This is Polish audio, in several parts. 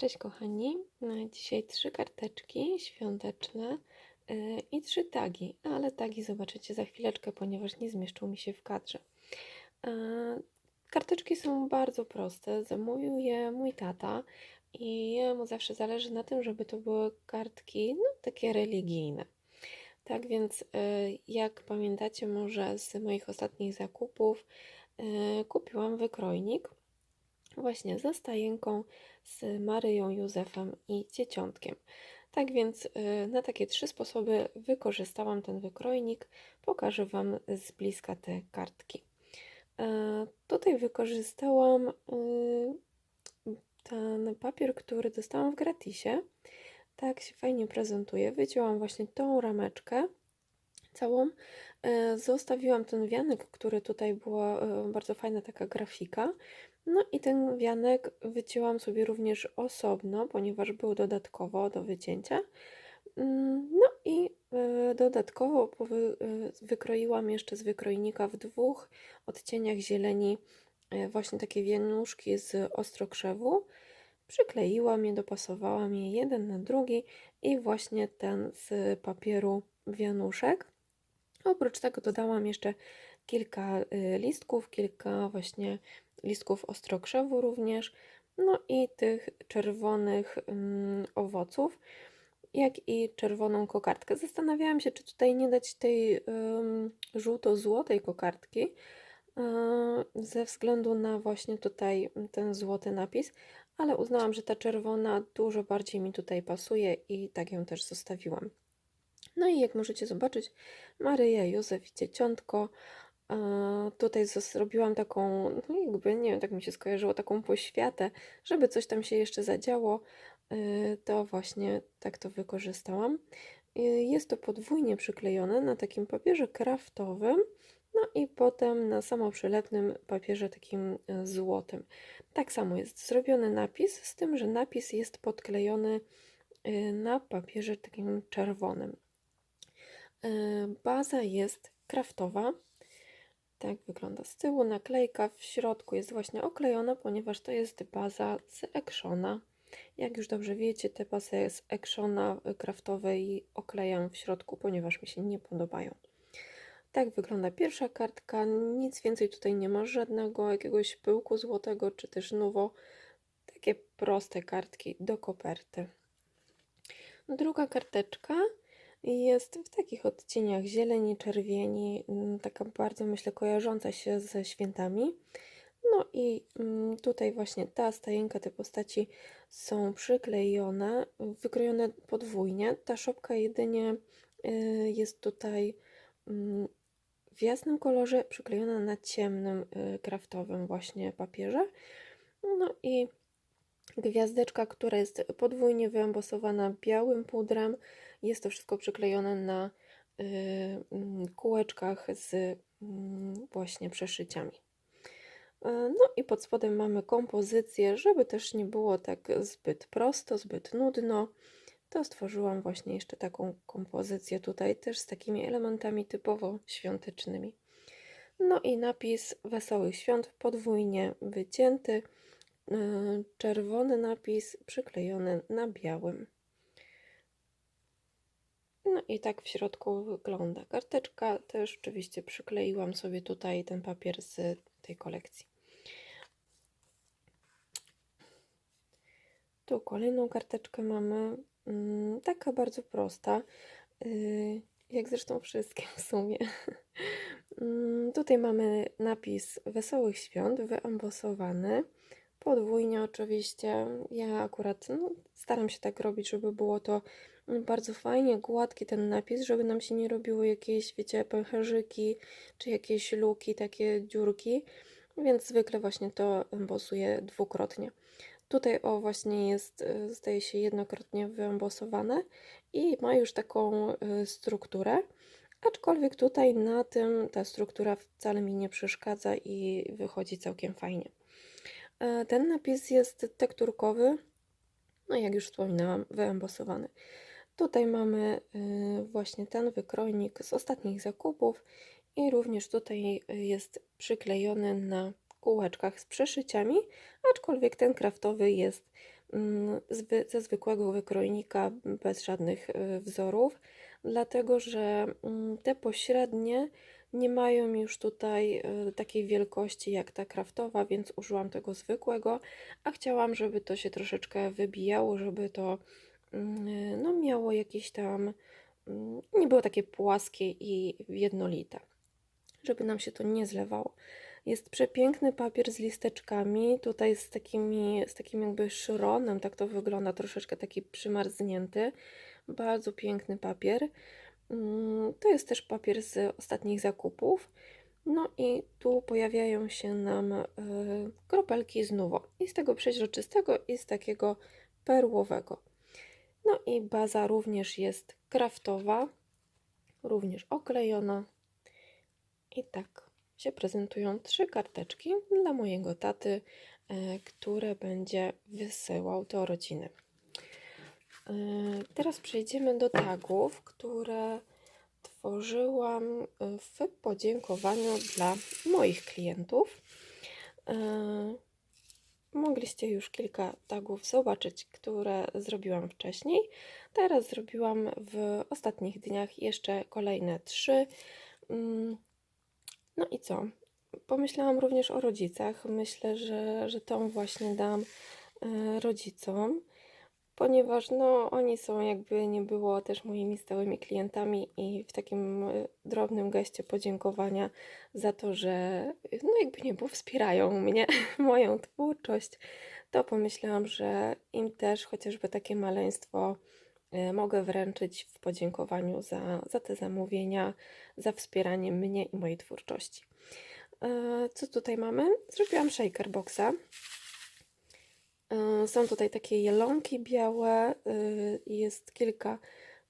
Cześć kochani, dzisiaj trzy karteczki świąteczne e, i trzy tagi, ale tagi zobaczycie za chwileczkę, ponieważ nie zmieszczą mi się w kadrze. Karteczki są bardzo proste, zamówił je mój tata i jemu zawsze zależy na tym, żeby to były kartki no, takie religijne. Tak więc, e, jak pamiętacie może z moich ostatnich zakupów, e, kupiłam wykrojnik właśnie ze stajenką, z Maryją, Józefem i Dzieciątkiem. Tak więc y, na takie trzy sposoby wykorzystałam ten wykrojnik. Pokażę Wam z bliska te kartki. E, tutaj wykorzystałam y, ten papier, który dostałam w gratisie. Tak się fajnie prezentuje. Wycięłam właśnie tą rameczkę całą. E, zostawiłam ten wianek, który tutaj była e, bardzo fajna taka grafika. No i ten wianek wycięłam sobie również osobno, ponieważ był dodatkowo do wycięcia. Mm, no i e, dodatkowo wykroiłam jeszcze z wykrojnika w dwóch odcieniach zieleni właśnie takie wienuszki z ostrokrzewu. Przykleiłam je, dopasowałam je jeden na drugi i właśnie ten z papieru wianuszek. Oprócz tego dodałam jeszcze kilka y, listków, kilka właśnie listków ostrokrzewu również, no i tych czerwonych um, owoców, jak i czerwoną kokardkę. Zastanawiałam się, czy tutaj nie dać tej żółto-złotej kokardki, um, ze względu na właśnie tutaj ten złoty napis, ale uznałam, że ta czerwona dużo bardziej mi tutaj pasuje i tak ją też zostawiłam. No i jak możecie zobaczyć, Maryja, Józef i Dzieciątko. Tutaj zrobiłam taką, no jakby, nie wiem, tak mi się skojarzyło, taką poświatę, żeby coś tam się jeszcze zadziało, y, to właśnie tak to wykorzystałam. Y, jest to podwójnie przyklejone na takim papierze kraftowym, no i potem na samoprzylepnym papierze takim y, złotym. Tak samo jest zrobiony napis, z tym, że napis jest podklejony na papierze takim czerwonym. Baza jest kraftowa. Tak wygląda z tyłu. Naklejka w środku jest właśnie oklejona, ponieważ to jest baza z Actiona. Jak już dobrze wiecie, te bazy z Actiona kraftowej oklejam w środku, ponieważ mi się nie podobają. Tak wygląda pierwsza kartka. Nic więcej tutaj nie ma, żadnego jakiegoś pyłku złotego, czy też nowo. Takie proste kartki do koperty. Druga karteczka jest w takich odcieniach zieleni, czerwieni, mm, taka bardzo myślę kojarząca się ze świętami. No i mm, tutaj właśnie ta stajenka, te postaci są przyklejone, wykrojone podwójnie. Ta szopka jedynie y, jest tutaj mm, w jasnym kolorze, przyklejona na ciemnym, y, kraftowym właśnie papierze. No i gwiazdeczka, która jest podwójnie wyembosowana białym pudrem. Jest to wszystko przyklejone na y, mm, kółeczkach z mm, właśnie przeszyciami. E, no i pod spodem mamy kompozycję, żeby też nie było tak zbyt prosto, zbyt nudno. To stworzyłam właśnie jeszcze taką kompozycję tutaj, też z takimi elementami typowo świątecznymi. No i napis Wesołych Świąt podwójnie wycięty. Y, czerwony napis przyklejony na białym. No i tak w środku wygląda karteczka. Też oczywiście przykleiłam sobie tutaj ten papier z tej kolekcji. Tu kolejną karteczkę mamy. Mm, taka bardzo prosta. Y, jak zresztą wszystkie w sumie. Mm, tutaj mamy napis Wesołych Świąt wyambosowany podwójnie oczywiście. Ja akurat no, staram się tak robić, żeby było to bardzo fajnie, gładki ten napis, żeby nam się nie robiły jakieś, wiecie, pęcherzyki, czy jakieś luki, takie dziurki, więc zwykle właśnie to embosuję dwukrotnie. Tutaj o właśnie jest, y, zdaje się, jednokrotnie wyembosowane i ma już taką y, strukturę, aczkolwiek tutaj na tym ta struktura wcale mi nie przeszkadza i wychodzi całkiem fajnie. E, ten napis jest tekturkowy, no jak już wspominałam, wyembosowany. Tutaj mamy y, właśnie ten wykrojnik z ostatnich zakupów i również tutaj jest przyklejony na kółeczkach z przeszyciami, aczkolwiek ten kraftowy jest mm, ze zwykłego wykrojnika bez żadnych y, wzorów, dlatego że mm, te pośrednie nie mają już tutaj y, takiej wielkości jak ta kraftowa, więc użyłam tego zwykłego, a chciałam, żeby to się troszeczkę wybijało, żeby to no, miało jakieś tam, mm, nie było takie płaskie i jednolite, żeby nam się to nie zlewało. Jest przepiękny papier z listeczkami, tutaj z takimi, z takim jakby szronem, tak to wygląda, troszeczkę taki przymarznięty. Bardzo piękny papier. Mm, To jest też papier z ostatnich zakupów. No i tu pojawiają się nam y, kropelki z Nuvo. I z tego przeźroczystego i z takiego perłowego. No i baza również jest kraftowa, również oklejona. I tak się prezentują trzy karteczki dla mojego taty, e, które będzie wysyłał do rodziny. E, Teraz przejdziemy do tagów, które tworzyłam e, w podziękowaniu dla moich klientów. Mogliście już kilka tagów zobaczyć, które zrobiłam wcześniej. Teraz zrobiłam w ostatnich dniach jeszcze kolejne trzy. Mm, No i co? Pomyślałam również o rodzicach. Myślę, że, że tą właśnie dam e, rodzicom, ponieważ no, oni są jakby nie było też moimi stałymi klientami i w takim e, drobnym geście podziękowania za to, że no jakby nie było, wspierają mnie, moją twórczość, to pomyślałam, że im też chociażby takie maleństwo e, mogę wręczyć w podziękowaniu za, za te zamówienia, za wspieranie mnie i mojej twórczości. E, Co tutaj mamy? Zrobiłam shaker boxa. E, Są tutaj takie jelonki białe i jest kilka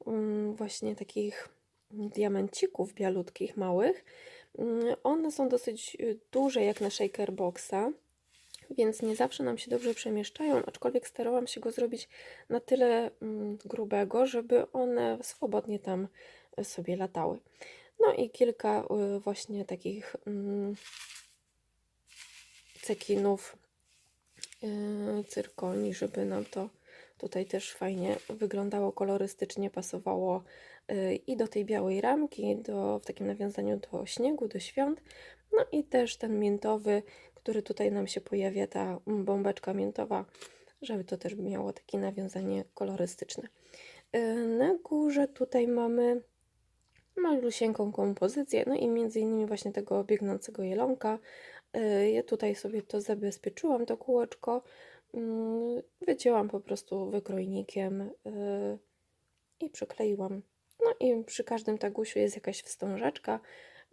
mm, właśnie takich diamencików bialutkich, małych. Mm, One są dosyć y, duże jak na shaker boxa, więc nie zawsze nam się dobrze przemieszczają, aczkolwiek starałam się go zrobić na tyle mm, grubego, żeby one swobodnie tam sobie latały. No i kilka właśnie takich cekinów cyrkoni, żeby nam to tutaj też fajnie wyglądało, kolorystycznie pasowało yy, i do tej białej ramki, do, w takim nawiązaniu do śniegu, do świąt. No i też ten miętowy, który tutaj nam się pojawia, ta bombeczka miętowa, żeby to też miało takie nawiązanie kolorystyczne. Yy, Na górze tutaj mamy malusieńką kompozycję, no i między innymi właśnie tego biegnącego jelonka. Y, Ja tutaj sobie to zabezpieczyłam, to kółeczko. Mm, Wycięłam po prostu wykrojnikiem y, i przykleiłam. No i przy każdym tagusiu jest jakaś wstążeczka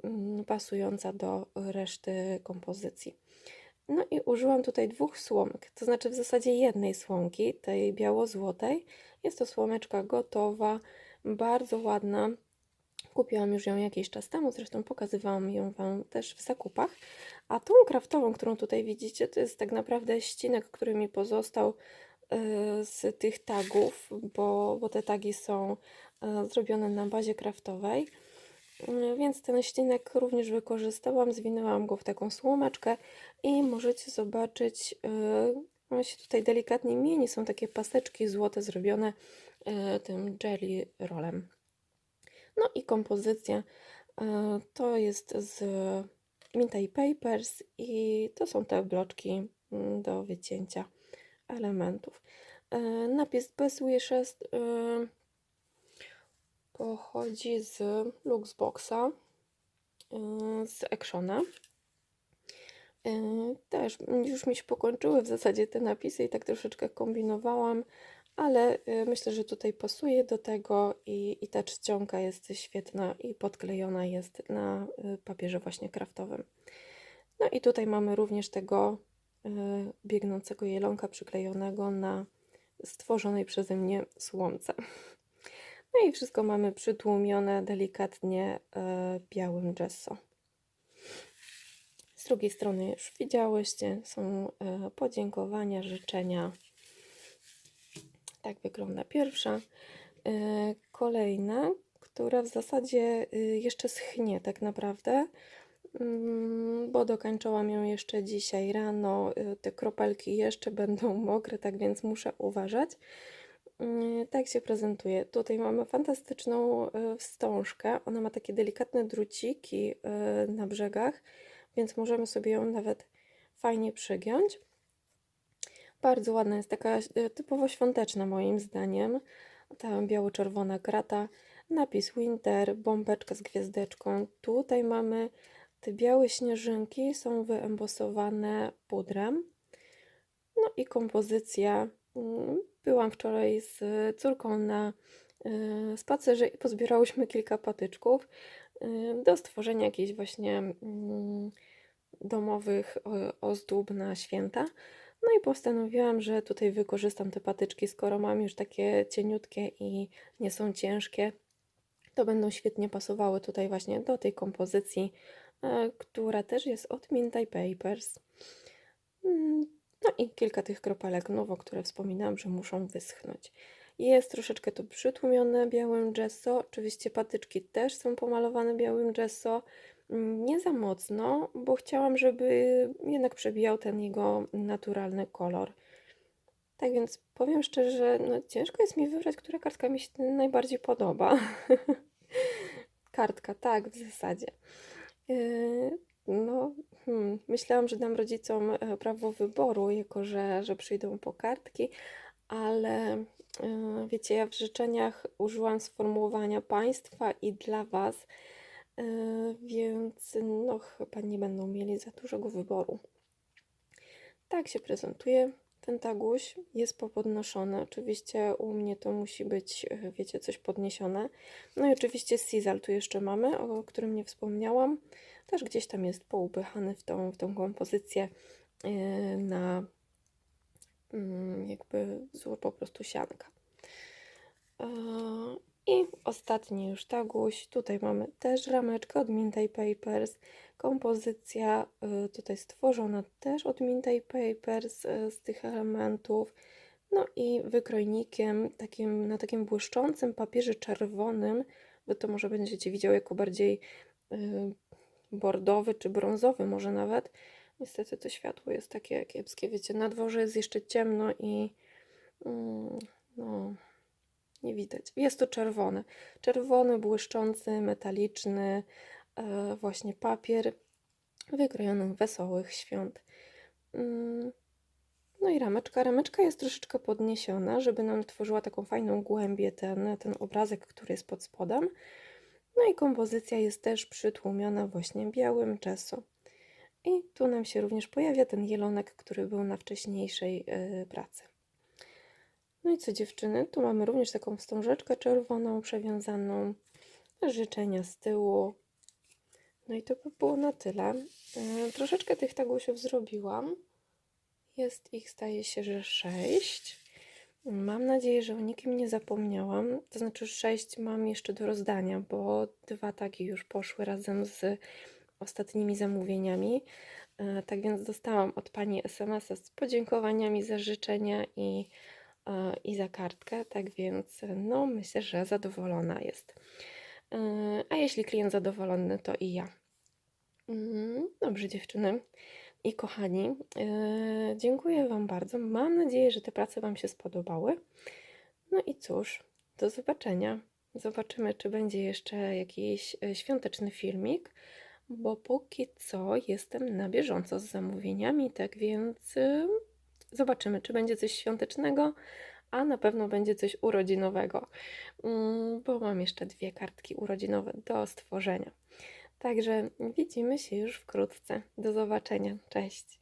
mm, pasująca do reszty kompozycji. No i użyłam tutaj dwóch słomek, to znaczy w zasadzie jednej słomki, tej biało-złotej. Jest to słomeczka gotowa, bardzo ładna. Kupiłam już ją jakiś czas temu, zresztą pokazywałam ją Wam też w zakupach. A tą kraftową, którą tutaj widzicie, to jest tak naprawdę ścinek, który mi pozostał e, z tych tagów, bo, bo te tagi są e, zrobione na bazie kraftowej. E, Więc ten ścinek również wykorzystałam, zwinęłam go w taką słomeczkę i możecie zobaczyć, on się tutaj delikatnie mieni, są takie paseczki złote zrobione tym jelly rolem. No i kompozycja e, to jest z Mintaj Papers i to są te bloczki mm, do wycięcia elementów. E, Napis Best Wishes pochodzi z Luxboxa, e, z Actiona. Też już mi się pokończyły w zasadzie te napisy i tak troszeczkę kombinowałam, ale y, myślę, że tutaj pasuje do tego i, i ta czcionka jest świetna i podklejona jest na y, papierze właśnie kraftowym. No i tutaj mamy również tego y, biegnącego jelonka przyklejonego na stworzonej przeze mnie słomce. No i wszystko mamy przytłumione delikatnie białym gesso. Z drugiej strony już widziałyście, są podziękowania, życzenia tak wygląda pierwsza. E, Kolejna, która w zasadzie y, jeszcze schnie tak naprawdę. mm, bo dokończyłam ją jeszcze dzisiaj rano. y, Te kropelki jeszcze będą mokre, tak więc muszę uważać. Mm, Tak się prezentuje. Tutaj mamy fantastyczną y, wstążkę. Ona ma takie delikatne druciki na brzegach, więc możemy sobie ją nawet fajnie przygiąć. Bardzo ładna jest, taka e, typowo świąteczna moim zdaniem. Ta biało-czerwona krata, napis Winter, bombeczka z gwiazdeczką. Tutaj mamy te białe śnieżynki, są wyembosowane pudrem. No i kompozycja. mm, Byłam wczoraj z córką na e, spacerze i pozbierałyśmy kilka patyczków e, do stworzenia jakichś właśnie mm, domowych ozdób na święta. No i postanowiłam, że tutaj wykorzystam te patyczki, skoro mam już takie cieniutkie i nie są ciężkie, to będą świetnie pasowały tutaj właśnie do tej kompozycji, e, która też jest od Minty Papers. Mm, No i kilka tych kropelek nowo, które wspominałam, że muszą wyschnąć. Jest troszeczkę to przytłumione białym gesso. Oczywiście patyczki też są pomalowane białym gesso. Nie za mocno, bo chciałam, żeby jednak przebijał ten jego naturalny kolor. Tak więc powiem szczerze, no ciężko jest mi wybrać, która kartka mi się najbardziej podoba. Kartka, tak, w zasadzie. Yy, No, hmm, myślałam, że dam rodzicom e, prawo wyboru, jako że, że przyjdą po kartki, ale yy, wiecie, ja w życzeniach użyłam sformułowania państwa i dla Was, więc no chyba nie będą mieli za dużego wyboru. Tak się prezentuje ten taguś. Jest popodnoszony. Oczywiście u mnie to musi być, e, wiecie, coś podniesione. No i oczywiście Sizal tu jeszcze mamy, o którym nie wspomniałam. Też gdzieś tam jest poupychany w tą, w tą kompozycję e, na mm, jakby wzór po prostu sianka. I ostatni już taguś. Tutaj mamy też rameczkę od Minty Papers. Kompozycja y, tutaj stworzona też od Minty Papers y, z tych elementów. No i wykrojnikiem takim, na takim błyszczącym papierze czerwonym. Wy to może będziecie widział jako bardziej y, bordowy czy brązowy może nawet. Niestety to światło jest takie kiepskie. Wiecie, na dworze jest jeszcze ciemno i mm, no, widać. Jest to czerwony. Czerwony, błyszczący, metaliczny e, właśnie papier wykrojony wesołych świąt. Mm, No i rameczka. Rameczka jest troszeczkę podniesiona, żeby nam tworzyła taką fajną głębię ten, ten obrazek, który jest pod spodem. No i kompozycja jest też przytłumiona właśnie białym czesu. I tu nam się również pojawia ten jelonek, który był na wcześniejszej y, pracy. No i co dziewczyny, tu mamy również taką wstążeczkę czerwoną przewiązaną, życzenia z tyłu. No i to by było na tyle. Y, troszeczkę tych tagusiów zrobiłam. Jest ich, zdaje się, że sześć. Mam nadzieję, że o nikim nie zapomniałam. To znaczy, sześć mam jeszcze do rozdania, bo dwa tagi już poszły razem z ostatnimi zamówieniami. E, Tak więc dostałam od pani SMS-a z podziękowaniami za życzenia i, i za kartkę. Tak więc, no, myślę, że zadowolona jest. E, A jeśli klient zadowolony, to i ja. Mm, Dobrze, dziewczyny i kochani, e, dziękuję Wam bardzo. Mam nadzieję, że te prace Wam się spodobały. No i cóż, do zobaczenia. Zobaczymy, czy będzie jeszcze jakiś e, świąteczny filmik, bo póki co jestem na bieżąco z zamówieniami, tak więc e, zobaczymy, czy będzie coś świątecznego, a na pewno będzie coś urodzinowego, Mm, bo mam jeszcze dwie kartki urodzinowe do stworzenia. Także widzimy się już wkrótce. Do zobaczenia. Cześć.